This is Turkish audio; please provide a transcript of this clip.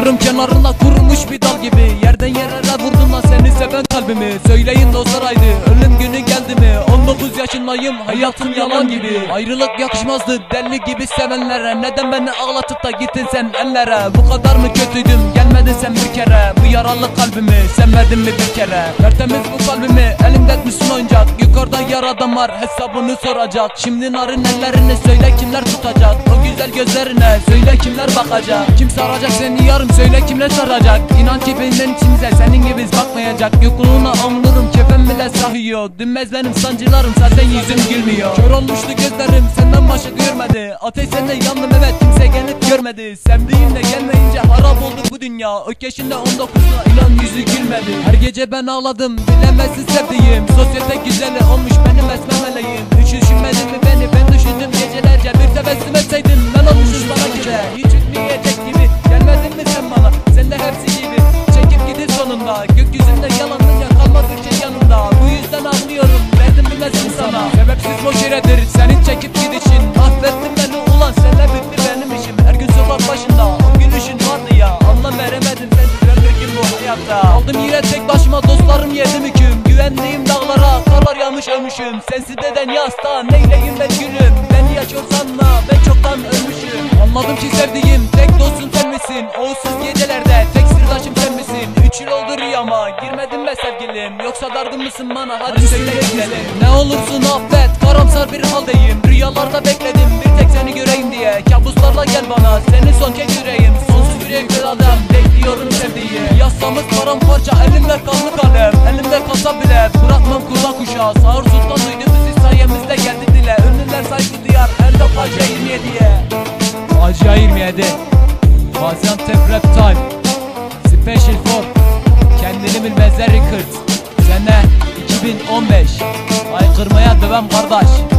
Oturum kenarına kurumuş bir dal gibi. Yerden yere vurdum lan seni seven kalbimi. Söyleyin dostlar haydi ölüm günü geldi mi? 19 yaşındayım hayatım yalan gibi. Ayrılık yakışmazdı deli gibi sevenlere. Neden beni ağlatıp da gittin sen ellere? Bu kadar mı kötüydüm? Gelmedin sen bir kere. Bu yaralı kalbimi sen verdin mi bir kere? Tertemiz bu kalbimi elimde etmişsin oyuncak Yukarıda yaradan var hesabını soracak. Şimdi narın ellerini söyle kimler tutacak? O güzel gözlerine söyle kimler bakacak? Kim saracak seni yarım söyle kimler saracak? İnan ki benden içimize senin gibi bakmayacak. Yokluğuna anlarım kefen bile sahiyor Dünmez benim sancılarım zaten yüzüm gülmüyor. Kör olmuştu gözlerim senden başka görmedi. Ateş sende yandım evet kimse görmedi. Sevdiğimde gelmeyince harap oldu bu dünya. Ök yaşında 19'da inan yüzü gülmedi. Her gece ben ağladım bilemezsin sevdiğim. Sosyete güzeli olmuş benim esmemeleğim Hiç düşünmedin mi beni? Ben düşündüm gecelerce. Bir tebessüm etseydin ben olmuşum sana göre Hiç ütmeyecek gibi gelmedin mi sen bana? Sen de hepsi gibi. Çekip gidin sonunda. Gökyüzünde yalanın ya kalmadı ki yanımda Bu yüzden anlıyorum verdim bilmezsin sana. Sebepsiz boş yeredir senin çekip gidişin. Affettin Aldım yine tek başıma dostlarım yedim hüküm Güvendiğim dağlara karlar yağmış ölmüşüm. Sensiz deden yasta neyleyim ben gülüm? Beni yaşıyor sanma ben çoktan ölmüşüm. Anladım ki sevdiğim tek dostum sen misin? Oğuzsuz gecelerde tek sırdaşım sen misin? Üç yıl oldu rüyama girmedin be sevgilim. Yoksa dargın mısın bana? Hadi, söyle gidelim. Ne olursun affet karamsar bir haldeyim. Rüyalarda bekledim Yasamız paramparça elimde kanlı kalem. Elimde kasa bile bırakmam kula kuşa Sağır sultan duydum siz sayemizde geldi dile. Ünlüler saygı duyar her defa C27'ye AC27 Gaziantep Rap Time. Special for Kendini bilmezler record Sene 2015 Aykırmaya devam kardeş.